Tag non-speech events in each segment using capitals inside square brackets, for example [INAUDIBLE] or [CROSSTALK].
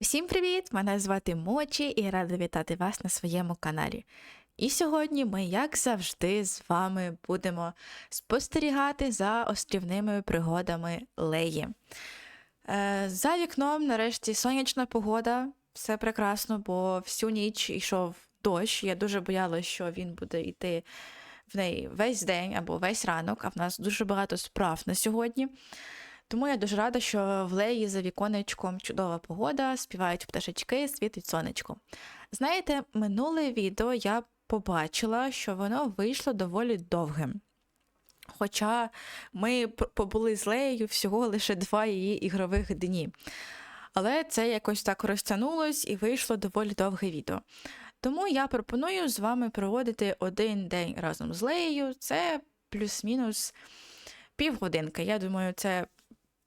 Всім привіт! Мене звати Мочі і рада вітати вас на своєму каналі. І сьогодні ми, як завжди, з вами будемо спостерігати за острівними пригодами Леї. Е, за вікном, нарешті, сонячна погода, все прекрасно, бо всю ніч йшов дощ. Я дуже боялася, що він буде йти в неї весь день або весь ранок, а в нас дуже багато справ на сьогодні. Тому я дуже рада, що в Леї за віконечком чудова погода, співають пташечки, світить сонечко. Знаєте, минуле відео я побачила, що воно вийшло доволі довгим. Хоча ми побули з Леєю всього лише два її ігрових дні. Але це якось так розтягнулось і вийшло доволі довге відео. Тому я пропоную з вами проводити один день разом з Леєю. Це плюс-мінус півгодинки. Я думаю, це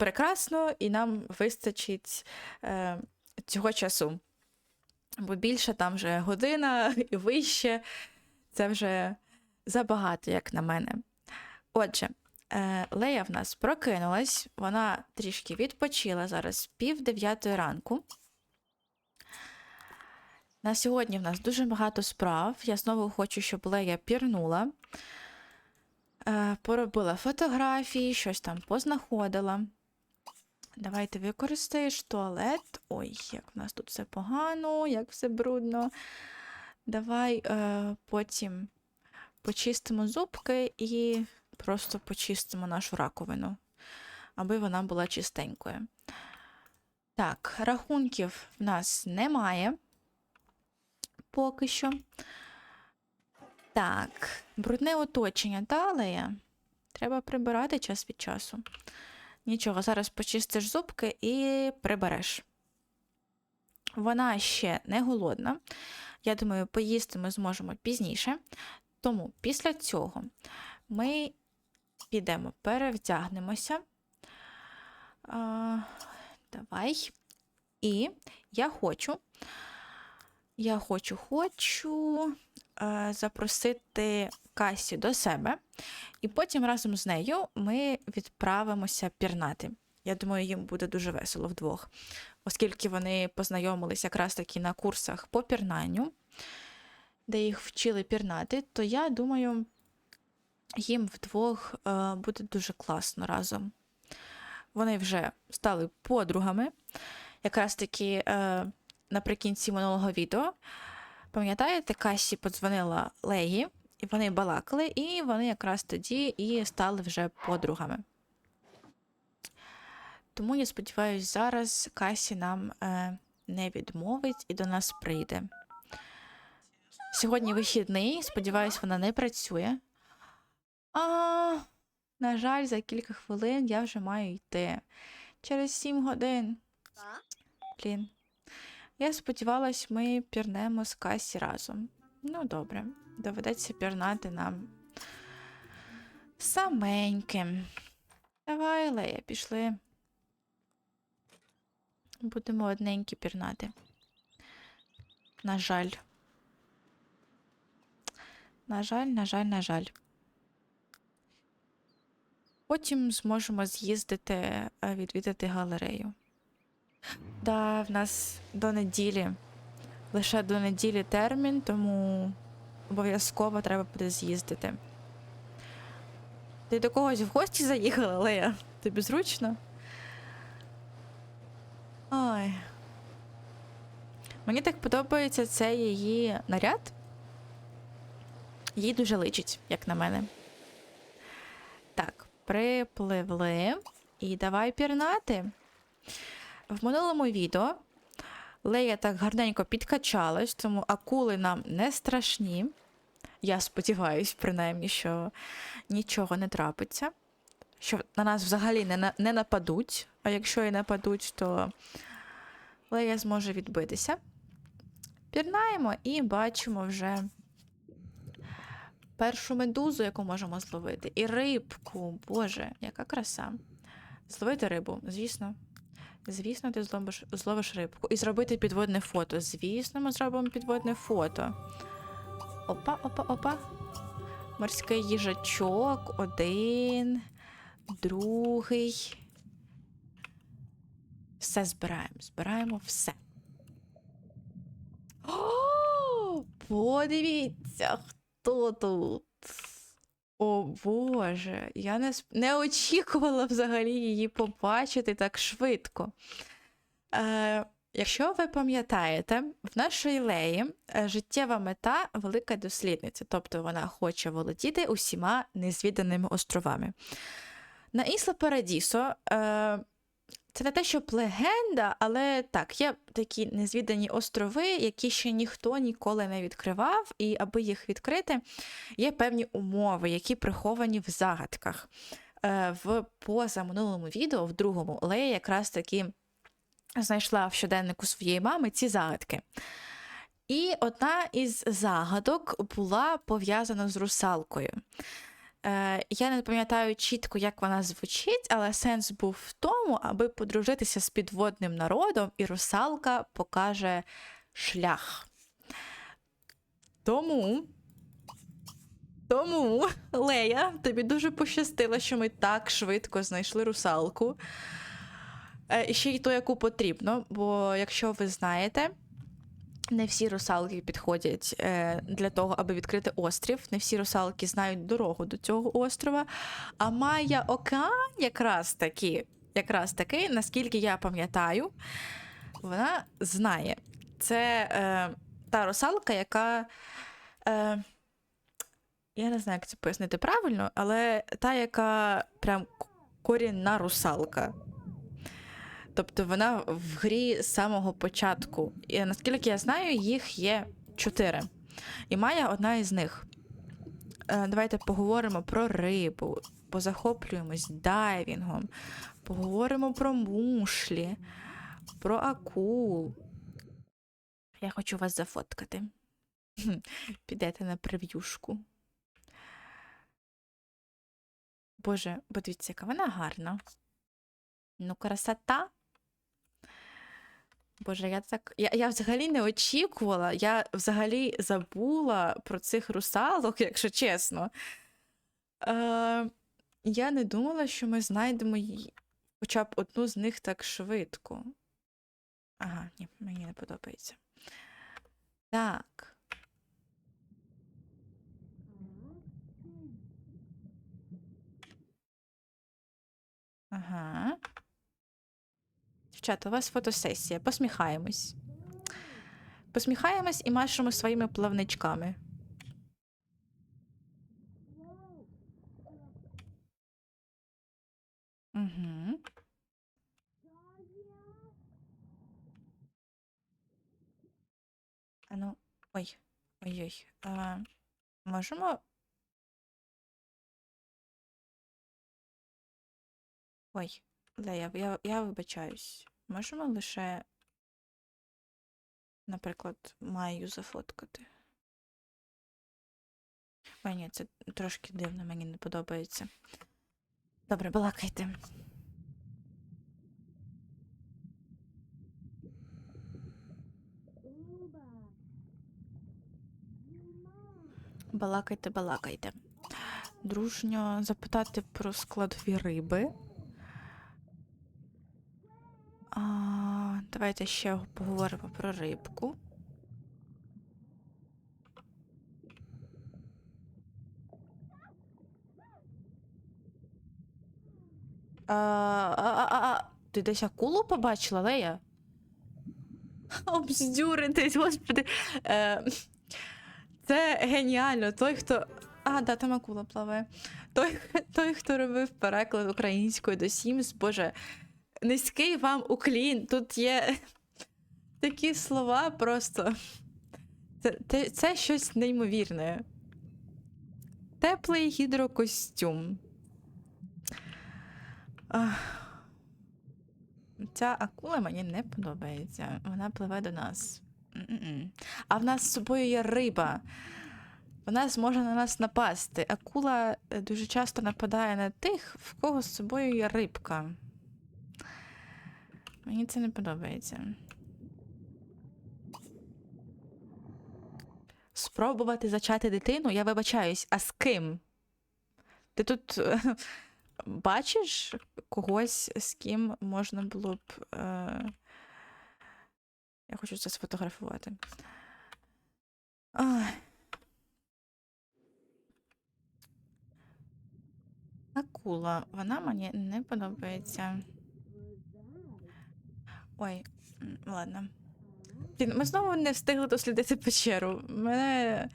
прекрасно і нам вистачить е, цього часу. Бо більше там вже година і вище це вже забагато, як на мене. Отже, е, Лея в нас прокинулась, вона трішки відпочила зараз пів дев'ятої ранку. На сьогодні в нас дуже багато справ. Я знову хочу, щоб Лея пірнула. Е, Поробила фотографії, щось там познаходила. Давайте використаєш туалет. Ой, як в нас тут все погано, як все брудно. Давай е, потім почистимо зубки і просто почистимо нашу раковину, аби вона була чистенькою. Так, рахунків в нас немає поки що. Так, брудне оточення, та? Треба прибирати час від часу. Нічого, зараз почистиш зубки і прибереш. Вона ще не голодна. Я думаю, поїсти ми зможемо пізніше. Тому після цього ми підемо, перевдягнемося. А, давай. І я хочу, я хочу, хочу е, запросити Касі до себе. І потім разом з нею ми відправимося пірнати. Я думаю, їм буде дуже весело вдвох, оскільки вони познайомились якраз таки на курсах по пірнанню, де їх вчили пірнати, то я думаю, їм вдвох е, буде дуже класно разом. Вони вже стали подругами. Якраз таки е, наприкінці минулого відео, пам'ятаєте, Касі подзвонила Леї, і вони балакали, і вони якраз тоді і стали вже подругами. Тому я сподіваюся, зараз Касі нам е, не відмовить і до нас прийде. Сьогодні вихідний, сподіваюсь, вона не працює. А, на жаль, за кілька хвилин я вже маю йти. Через сім годин. Блін. Я сподівалась, ми пірнемо з Касі разом. Ну, добре, доведеться пірнати нам саменьким. Давай, Лея, пішли. Будемо одненькі пірнати. На жаль. На жаль, на жаль, на жаль. Потім зможемо з'їздити, е, відвідати галерею. Да, в нас до неділі. Лише до неділі термін, тому обов'язково треба буде з'їздити. Ти до когось в гості заїхала, Лея? Тобі зручно? Ой. Мені так подобається цей її наряд. Їй дуже личить, як на мене. Так, припливли. І давай пірнати. В минулому відео Лея так гарненько підкачалась, тому акули нам не страшні. Я сподіваюсь, принаймні, що нічого не трапиться. Що на нас взагалі не, на- не нападуть, а якщо і нападуть, то Лея зможе відбитися. Пірнаємо і бачимо вже першу медузу, яку можемо зловити. І рибку. Боже, яка краса. Зловити рибу, звісно. Звісно, ти зловиш, зловиш рибку. І зробити підводне фото. Звісно, ми зробимо підводне фото. Опа, опа, опа. Морський їжачок. Один. Другий. Все збираємо. Збираємо все. О, подивіться, хто тут. О Боже, я не, не очікувала взагалі її побачити так швидко. Е, якщо ви пам'ятаєте, в нашої Леї е, життєва мета велика дослідниця, тобто вона хоче володіти усіма незвіданими островами. На Ісла Парадісо е, це не те, щоб легенда, але так, є такі незвідані острови, які ще ніхто ніколи не відкривав, і аби їх відкрити, є певні умови, які приховані в загадках. Е, В позаминулому відео, в другому, Лея якраз таки знайшла в щоденнику своєї мами ці загадки. І одна із загадок була пов'язана з русалкою. Е, я не пам'ятаю чітко, як вона звучить, але сенс був в тому, аби подружитися з підводним народом, і русалка покаже шлях. Тому. Тому, Лея, тобі дуже пощастило, що ми так швидко знайшли русалку. Е, І ще й ту, яку потрібно, бо якщо ви знаєте, не всі русалки підходять е, для того, аби відкрити острів. Не всі русалки знають дорогу до цього острова. А Майя Океан якраз таки, якраз таки, наскільки я пам'ятаю, вона знає. Це е, та русалка, яка. Е, я не знаю, як це пояснити правильно, але та, яка прям корінна русалка. Тобто вона в грі з самого початку. І наскільки я знаю, їх є чотири. І Майя одна із них. Е, Давайте поговоримо про рибу, позахоплюємось дайвінгом, поговоримо про мушлі, про акул. Я хочу вас зафоткати. Підете на прев'юшку. Боже, подивіться, яка вона гарна. Ну, красота. Боже, я так. Я, я взагалі не очікувала. Я взагалі забула про цих русалок, [LAUGHS] якщо чесно. Е, я не думала, що ми знайдемо хоча б одну з них так швидко. Ага, ні, мені не подобається. Так. Ага. Дівчата, у вас фотосесія. Посміхаємось. Посміхаємось і машемо своїми плавничками. Угу. А ну, ой, ой-ой. А, можемо. Ой, Лея, я, я вибачаюсь. Можемо лише, наприклад, Маю зафоткати. Ой, ні, це трошки дивно, мені не подобається. Добре, балакайте. Балакайте, балакайте. Дружньо запитати про складові риби. А, давайте ще поговоримо про рибку. А, а, а, а, ти десь акулу побачила, Лея? [LAUGHS] Обздюритись, господи. Е, це геніально. Той, хто. А, да, там акула плаває. Той, той, хто робив переклад українською до Sims, боже, низький вам уклін. Тут є [LAUGHS] такі слова просто. Це, це, це щось неймовірне. Теплий гідрокостюм. Ця акула мені не подобається. Вона пливе до нас. А в нас з собою є риба. Вона зможе на нас напасти. Акула е, дуже часто нападає на тих, в кого з собою є рибка. Мені це не подобається. Спробувати зачати дитину, я вибачаюсь, а з ким? Ти тут [LAUGHS] бачиш когось, з ким можна було б. Е... Я хочу це сфотографувати. Ай. Акула, вона мені не подобається. Ой, ладно. Блін, ми знову не встигли дослідити печеру. Мене.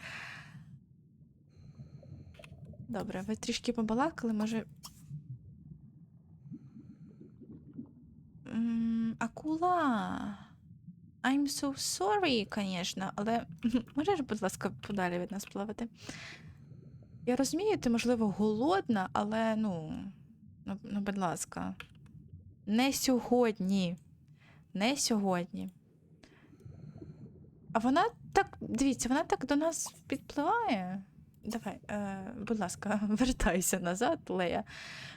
Добре, ви трішки побалакали, може. Акула. I'm so sorry, звісно, але [LAUGHS] можеш, будь ласка, подалі від нас плавати? Я розумію, ти, можливо, голодна, але ну, ну, ну, будь ласка. Не сьогодні. Не сьогодні. А вона так, дивіться, вона так до нас підпливає. Давай, е, будь ласка, [LAUGHS] вертайся назад, Лея.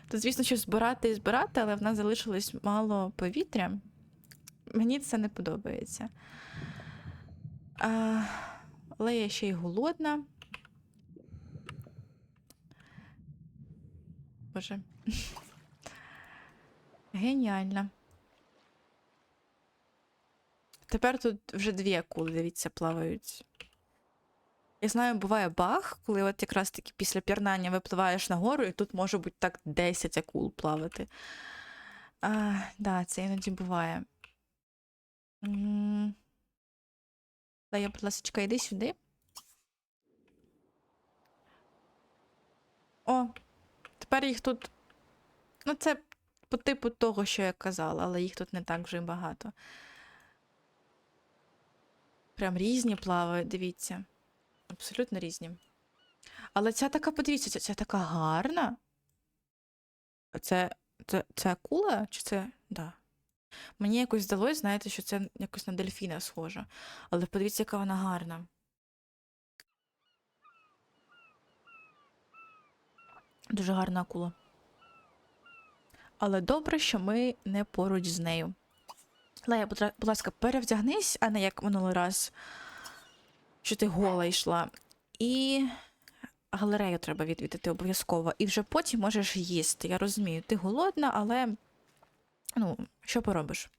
То, звісно, що збирати і збирати, але в нас залишилось мало повітря. Мені це не подобається. А, Лея ще й голодна. Боже. [LAUGHS] Геніально. Тепер тут вже дві акули, дивіться, плавають. Я знаю, буває баг, коли от якраз таки після пірнання випливаєш нагору, і тут може бути так 10 акул плавати. А, да, це іноді буває. М. Лея, будь ласка, йди сюди. О, тепер їх тут. Ну, це по типу того, що я казала, але їх тут не так вже багато. Прям різні плавають, дивіться. Абсолютно різні. Але ця така, подивіться, ця, ця така гарна. Це, це, це акула? Чи це. Да. Мені якось здалось, знаєте, що це якось на дельфіна схоже. Але подивіться, яка вона гарна. Дуже гарна акула. Але добре, що ми не поруч з нею. Лея, будь ласка, перевдягнись, а не як минулий раз, що ти гола йшла. І галерею треба відвідати обов'язково. І вже потім можеш їсти. Я розумію, ти голодна, але ну, що поробиш?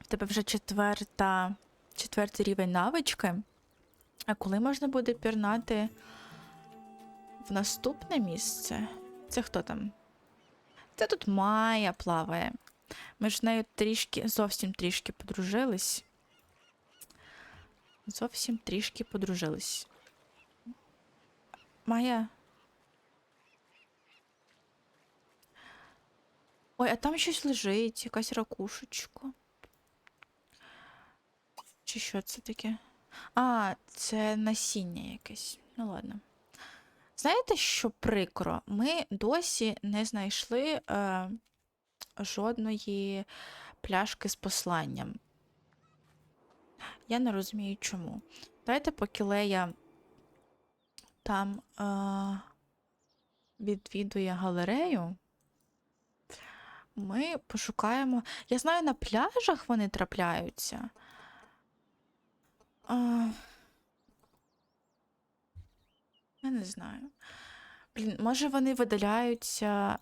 В тебе вже четверта, четвертий рівень навички. А коли можна буде пірнати в наступне місце? Це хто там? Це тут Майя плаває. Ми ж з нею трішки, зовсім трішки подружились. Зовсім трішки подружились. Майя. Ой, а там щось лежить, якась ракушечка. Чи що це таке? А, це насіння якесь. Ну ладно. Знаєте, що прикро? Ми досі не знайшли е, жодної пляшки з посланням. Я не розумію, чому. Давайте, поки Лея там е, відвідує галерею, ми пошукаємо. Я знаю, на пляжах вони трапляються. А... Я не знаю. Блін, може вони видаляються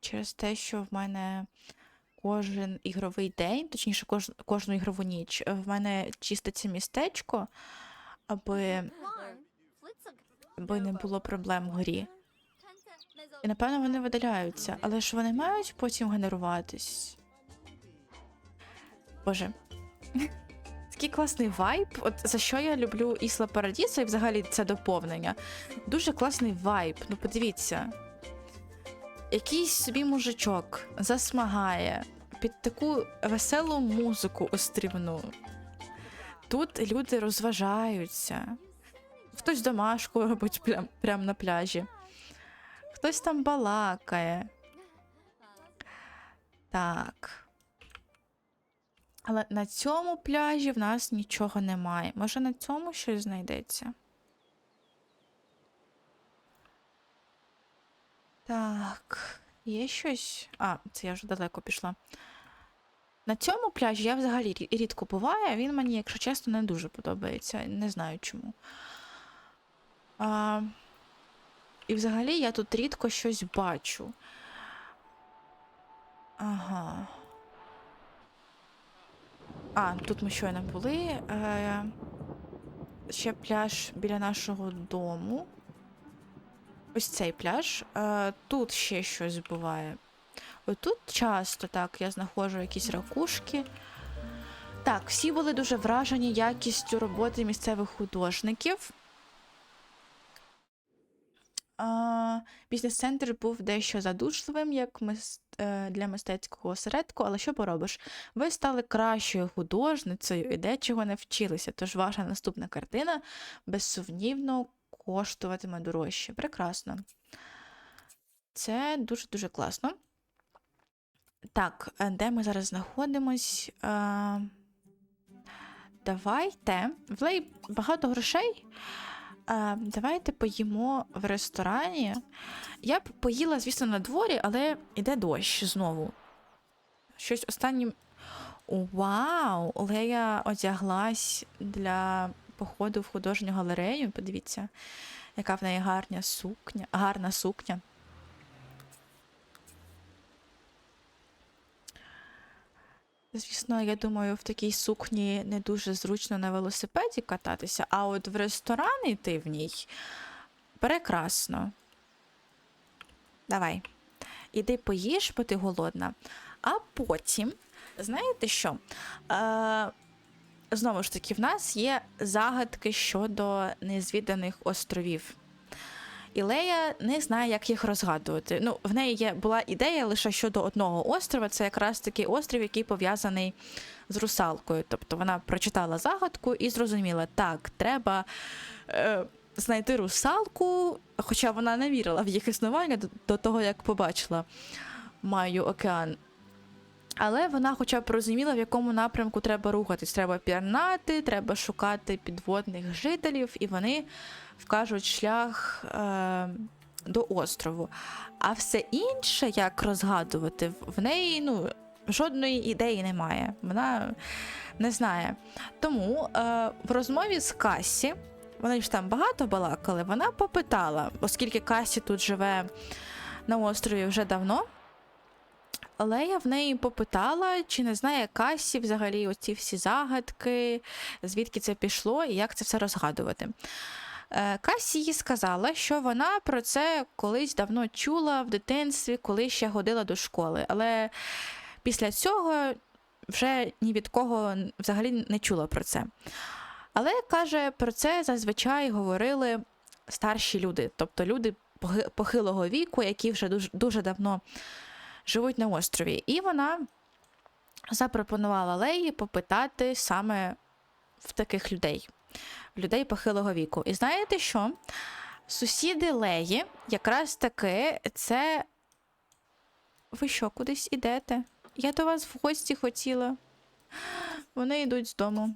через те, що в мене кожен ігровий день, точніше, кож... кожну ігрову ніч, е, в мене чиститься містечко, аби, аби не було проблем в грі. І напевно вони видаляються, але ж вони мають потім генеруватись. Боже. Такий класний вайб. От за що я люблю Ісла Парадіса і взагалі це доповнення. Дуже класний вайб. Ну подивіться. Якийсь собі мужичок засмагає під таку веселу музику острівну. Тут люди розважаються. Хтось домашку робить прям, прям на пляжі. Хтось там балакає. Так. Але на цьому пляжі в нас нічого немає. Може на цьому щось знайдеться? Так, є щось. А, це я вже далеко пішла. На цьому пляжі я взагалі рідко буваю, він мені, якщо чесно, не дуже подобається. Не знаю чому. А, і взагалі я тут рідко щось бачу. Ага. А, тут ми щойно були. Е, ще пляж біля нашого дому. Ось цей пляж. Е, тут ще щось буває. Тут часто так я знаходжу якісь ракушки. Так, всі були дуже вражені якістю роботи місцевих художників. Бізнес-центр був дещо задушливим, як е, для мистецького осередку, але що поробиш? Ви стали кращою художницею і дечого навчилися, тож ваша наступна картина безсумнівно коштуватиме дорожче. Прекрасно. Це дуже-дуже класно. Так, е, де ми зараз знаходимось? Е, Давайте. В Лей багато грошей. Е, Давайте поїмо в ресторані. Я б поїла, звісно, на дворі, але іде дощ знову. Щось останнім. Вау! Олея одяглась для походу в художню галерею. Подивіться, яка в неї гарна сукня. Гарна сукня. Звісно, я думаю, в такій сукні не дуже зручно на велосипеді кататися, а от в ресторан йти в ній прекрасно. Давай. Іди поїж, бо ти голодна. А потім, знаєте що? Е, знову ж таки, в нас є загадки щодо незвіданих островів. І Лея не знає, як їх розгадувати. Ну, в неї є, була ідея лише щодо одного острова. Це якраз такий острів, який пов'язаний з русалкою. Тобто вона прочитала загадку і зрозуміла, так, треба е, знайти русалку, хоча вона не вірила в їх існування до, до того, як побачила Маю океан. Але вона хоча б розуміла, в якому напрямку треба рухатись. Треба пірнати, треба шукати підводних жителів, і вони вкажуть шлях е, до острову. А все інше, як розгадувати, в- неї ну, жодної ідеї немає. Вона не знає. Тому е, в розмові з Касі, вони ж там багато балакали, вона попитала, оскільки Касі тут живе на острові вже давно. Але я в неї попитала, чи не знає Касі взагалі оці всі загадки, звідки це пішло і як це все розгадувати. Е, Касі їй сказала, що вона про це колись давно чула в дитинстві, коли ще ходила до школи. Але після цього вже ні від кого взагалі не чула про це. Але каже, про це зазвичай говорили старші люди, тобто люди похилого віку, які вже дуже, дуже давно живуть на острові. І вона запропонувала Леї попитати саме в таких людей, людей похилого віку. І знаєте що? Сусіди Леї, якраз таки, це. Ви що, кудись ідете? Я до вас в гості хотіла. Вони йдуть з дому.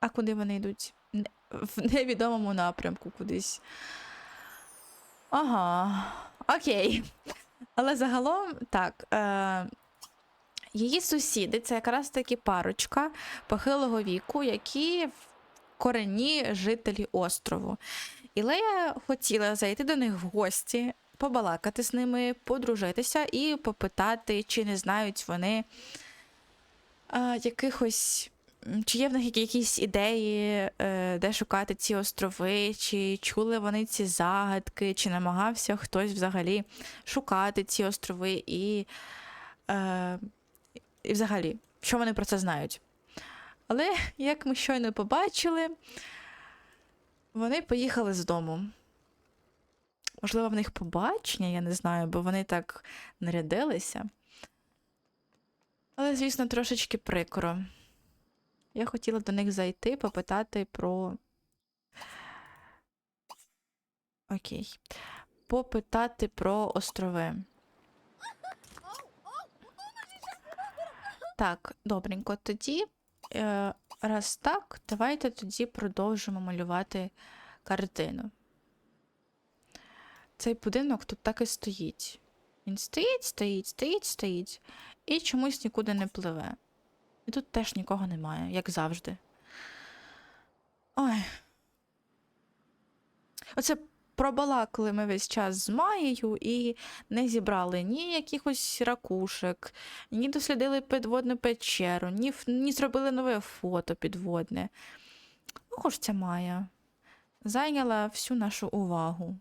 А куди вони йдуть? В невідомому напрямку кудись. Ага, окей. Але загалом так. Е, її сусіди це якраз таки парочка похилого віку, які в корені жителі острову. І Лея хотіла зайти до них в гості, побалакати з ними, подружитися і попитати, чи не знають вони е, якихось. Чи є в них якісь ідеї, е, де шукати ці острови, чи чули вони ці загадки, чи намагався хтось взагалі шукати ці острови і, е, і взагалі, що вони про це знають. Але, як ми щойно побачили, вони поїхали з дому. Можливо, в них побачення, я не знаю, бо вони так нарядилися. Але, звісно, трошечки прикро. Я хотіла до них зайти, попитати про. Окей. Попитати про острови. Так, добренько. Тоді, е, раз так, давайте тоді продовжимо малювати картину. Цей будинок тут так і стоїть. Він стоїть, стоїть, стоїть, стоїть, і чомусь нікуди не пливе. Тут теж нікого немає, як завжди. Ой. Оце пробалакали ми весь час з Маєю і не зібрали ні якихось ракушек, ні дослідили підводну печеру, ні, ні зробили нове фото підводне. Уж ця Майя. Зайняла всю нашу увагу.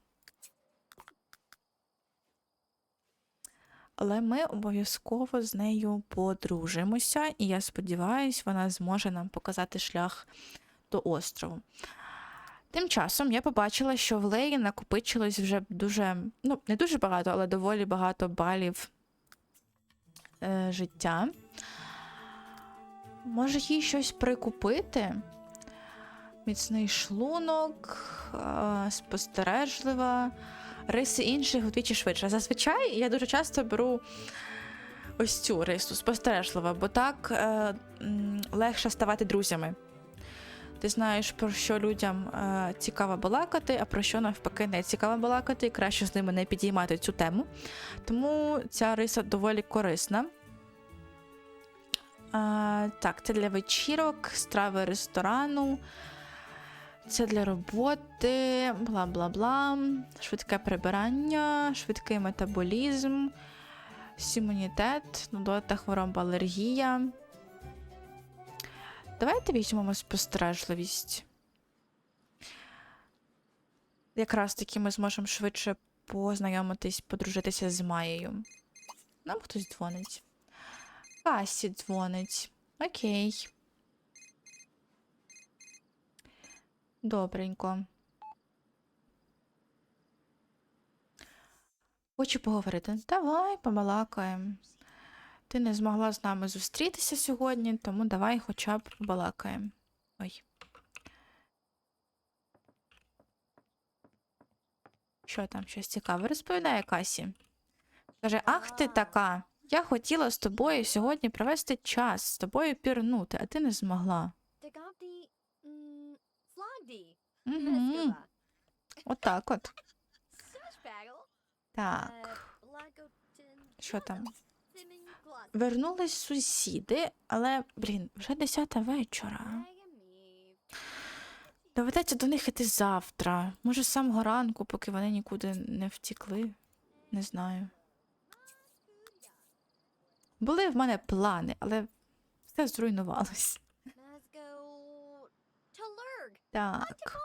Але ми обов'язково з нею подружимося, і я сподіваюся, вона зможе нам показати шлях до острову. Тим часом я побачила, що в Леї накопичилось вже дуже, ну, не дуже багато, але доволі багато балів е, життя. Може, їй щось прикупити? Міцний шлунок, е, спостережлива, риси інших вдвічі швидше. Зазвичай я дуже часто беру ось цю рису, спостережлива, бо так е, легше ставати друзями. Ти знаєш, про що людям е, цікаво балакати, а про що навпаки не цікаво балакати, і краще з ними не підіймати цю тему. Тому ця риса доволі корисна. Е, так, це для вечірок, страви ресторану. Це для роботи, бла бла бла, швидке прибирання, швидкий метаболізм, імунітет, нудота, хвороба, алергія. Давайте візьмемо спостережливість. Якраз таки ми зможемо швидше познайомитись, подружитися з Маєю. Нам хтось дзвонить. Касі дзвонить. Окей. Добренько. Хочу поговорити. Давай побалакаємо. Ти не змогла з нами зустрітися сьогодні, тому давай хоча б побалакаємо. Ой. Що там щось цікаве розповідає Касі? Каже: Ах ти така! Я хотіла з тобою сьогодні провести час, з тобою пірнути, а ти не змогла. Угу. Отак от. Так. Що там? Вернулись сусіди, але, блін, вже 10 вечора. Доведеться до них іти завтра. Може, з самого ранку, поки вони нікуди не втікли. Не знаю. Були в мене плани, але все зруйнувалось. Так.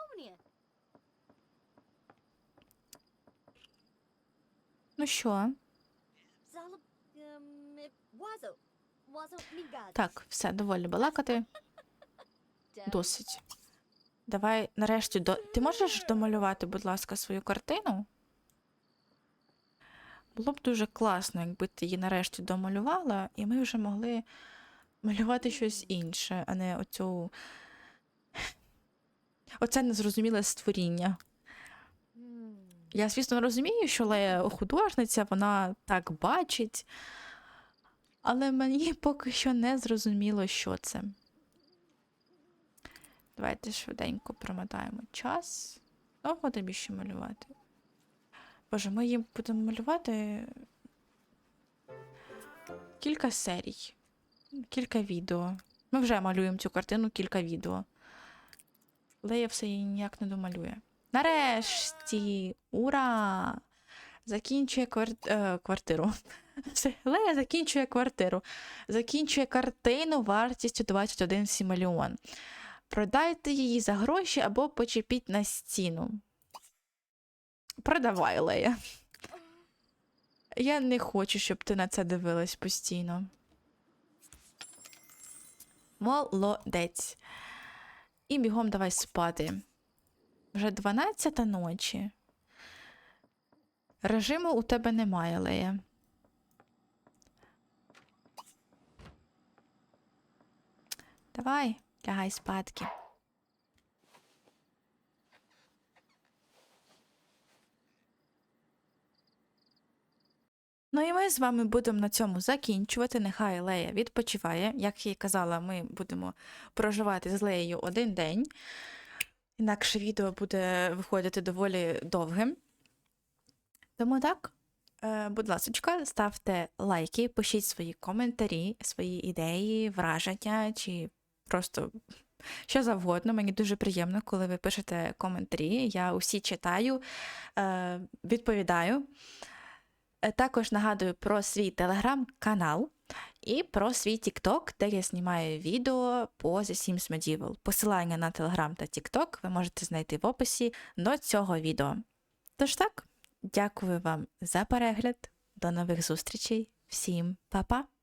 Ну що? Migad, Так, все, доволі балакати. Досить. Давай нарешті до. Ти можеш домалювати, будь ласка, свою картину? Було б дуже класно, якби ти її нарешті домалювала, і ми вже могли малювати щось інше, а не оцю. Оце незрозуміле створіння. Я, звісно, розумію, що Лея художниця, вона так бачить, але мені поки що не зрозуміло, що це. Давайте швиденько промотаємо час. Довго тобі ще малювати. Боже, ми їм будемо малювати кілька серій, кілька відео. Ми вже малюємо цю картину кілька відео. Лея все її ніяк не домалює. Нарешті! Ура! Закінчує квар... е, квартиру. [LAUGHS] Лея закінчує квартиру. Закінчує картину вартістю 21 мільйон. Продайте її за гроші або почепіть на стіну. Продавай, Лея. Я не хочу, щоб ти на це дивилась постійно. Молодець. І бігом давай спати. Вже 12 ночі. Режиму у тебе немає, Лея. Давай, лягай спадки. Ну і ми з вами будемо на цьому закінчувати. Нехай Лея відпочиває. Як я й казала, ми будемо проживати з Леєю один день. Інакше відео буде виходити доволі довгим. Тому так, е, будь ласка, ставте лайки, пишіть свої коментарі, свої ідеї, враження чи просто що завгодно. Мені дуже приємно, коли ви пишете коментарі. Я усі читаю, е, відповідаю. Е, Також нагадую про свій телеграм-канал і про свій TikTok, де я знімаю відео по The Sims Medieval. Посилання на телеграм та TikTok ви можете знайти в описі до цього відео. Тож так, дякую вам за перегляд. До нових зустрічей. Всім па-па!